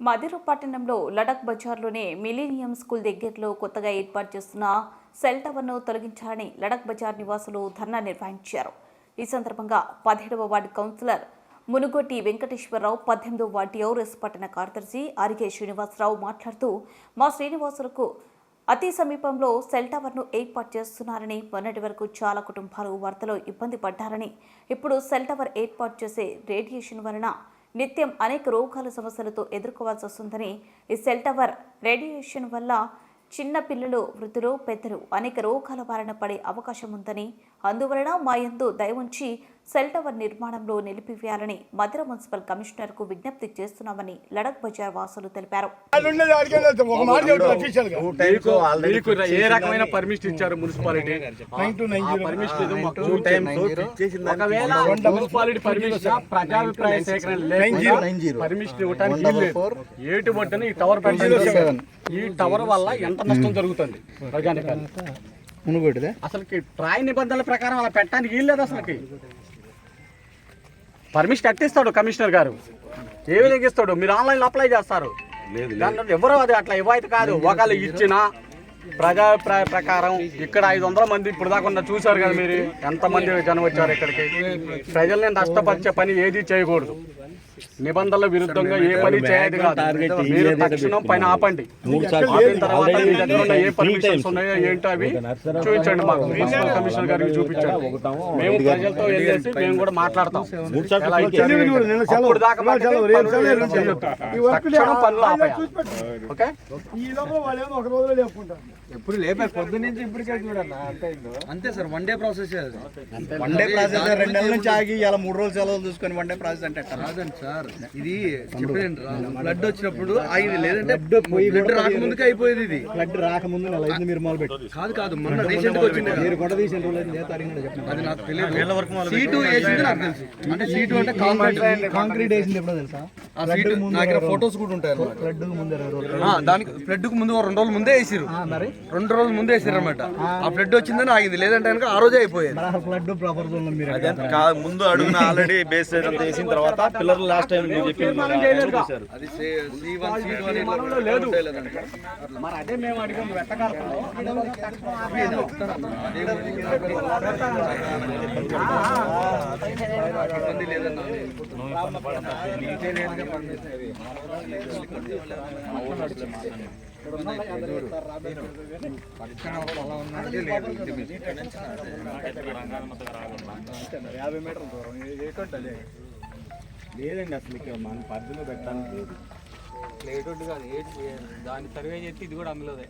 మదిర పట్టణంలో Ladakh బజార్లోనే millennium school దగ్గరలో కొత్తగా ఏర్పాటు చేస్తున్న సెల్ టవర్ను తొలగించాలని లడక్ బజార్ నివాసులు ధర్నా నిర్వహించారు. ఈ సందర్భంగా పదిహేడవ వార్డు కౌన్సిలర్ మునుగోటి వెంకటేశ్వరరావు పద్దెనిమిదవ వార్డు ఔరస్ పట్టణ కార్యదర్శి ఆరికే శ్రీనివాసరావు మాట్లాడుతూ మా శ్రీనివాసులకు అతి సమీపంలో సెల్ టవర్ను ఏర్పాటు చేస్తున్నారని మొన్నటి వరకు చాలా కుటుంబాలు వరదలో ఇబ్బంది పడ్డారని ఇప్పుడు సెల్ టవర్ ఏర్పాటు చేసే రేడియేషన్ వలన నిత్యం అనేక రోగాల సమస్యలతో ఎదుర్కోవాల్సి వస్తుందని ఈ సెల్ టవర్ రేడియేషన్ వల్ల చిన్న పిల్లలు వృద్ధులు పెద్దలు అనేక రోగాల బారిన పడే అవకాశం ఉందని అందువలన మా యందు దయ ఉంచి సెల్ టవర్ నిర్మాణంలో నిలిపివేయాలని మధుర మున్సిపల్ కమిషనర్కు విజ్ఞప్తి చేస్తున్నామని లడక్ బజార్ వాసులు తెలిపారు. ఏ రకమైన పర్మిషన్ ఇచ్చారు మున్సిపాలిటీ? పర్మిషన్ ప్రజాభిప్రాయ సేకరణ పర్మిషన్ ఇవ్వడానికి ఏటి బొట్టని ఈ టవర్ ఈ టవర్ వల్ల ఎంత నష్టం జరుగుతుంది? ప్రజానికానికి. అసలుకి ట్రాయ్ నిబంధనల ప్రకారం అలా పెట్టడానికి వీల్లేదు అసలుకి. పర్మిషన్ ఎట్టిస్తాడు కమిషనర్ గారు. ఏ విధంగా ఇస్తాడు మీరు ఆన్లైన్ అప్లై చేస్తారు. ఎవరో అది అట్లా ఇవ్వైతే కాదు. ఒకళ్ళు ఇచ్చిన ప్రజాభిప్రాయ ప్రకారం ఇక్కడ ఐదు వందల మంది ఇప్పుడు దాకా ఉన్న చూశారు కదా మీరు. ఎంతమంది జనం వచ్చారు ఇక్కడికి? ప్రజల్ని నష్టపరిచే పని ఏది చేయకూడదు. నిబంధనల విరుద్ధంగా ఏ పని చేయదు కాదు. మీరు తక్షణం పైన ఆపండి. ఆపిన తర్వాత మీ దగ్గర ఉన్న ఏ పర్మిషన్స్ ఉన్నాయో ఏంటో అవి చూపించండి మాకు. మున్సిపల్ కమిషనర్ గారికి చూపించండి. మేము ప్రజలతో వెళ్ళేసి మేము కూడా మాట్లాడతాం. అప్పుడు దాకా తక్షణం పనులు పెట్టారు. ఓకే? ఈ లోపల వాళ్ళు ఏమో ఒక రోజులో లేపుకుంటారు. ఎప్పుడు లేపారు? పొద్దు నుంచి ఇప్పటికే చూడన్నా అంతే అంతే sir one day process one day process రెండు నెలల నుంచి ఆగి ఇలా మూడు రోజులు సెలవులు చూసుకొని వన్ డే ప్రాసెస్ అంటే? కాదండి సార్. ఇది బ్లడ్ వచ్చినప్పుడు ఆగింది లేదంటే బ్లడ్ రాకముందుకే అయిపోయేది ఇది. ఫ్లడ్ రాకముందు నెల అయింది మీరు మొదలు పెట్టి కాదు కాదు. మొన్న రీసెంట్గా వచ్చింది. మీరు గొడవ తీసిన ఏ చెప్పండి. అది నాకు తెలియదు. సీటు వేసింది నాకు తెలుసు. అంటే సీటు అంటే కాంక్రీట్ కాంక్రీట్ వేసింది ఎప్పుడో తెలుసా? ఆ సీటు దగ్గర ఫొటోస్ కూడా ఉంటాయి అన్నమాట. ఫ్లడ్ ముందు దానికి ఫ్లడ్కు ముందు రెండు రోజులు ముందే వేసిరు మరి? రెండు రోజులు ముందే వేసిరు అనమాట ఆ ఫ్లడ్ వచ్చిందని ఆగింది. లేదంటే కనుక ఆ రోజే అయిపోయేది. Flood proper? కాదు ముందు అడుగున ఆల్రెడీ బేస్ అంతా వేసిన తర్వాత పిల్లలు లాస్ట్ టైం మీరు మనం చేయలేదు అది సి వన్ సీ టూ అని ఇట్లా మనలో లేదు. ఉంటాయి. మరి అదే మేము అడిగాం వెట్టకాలతో ఇబ్బంది లేదన్నా లేదండి అసలు ఇక మన పరిధిలో పెట్టడానికి లేదు. దాన్ని సర్వే చేస్తే ఇది కూడా అందులోదే.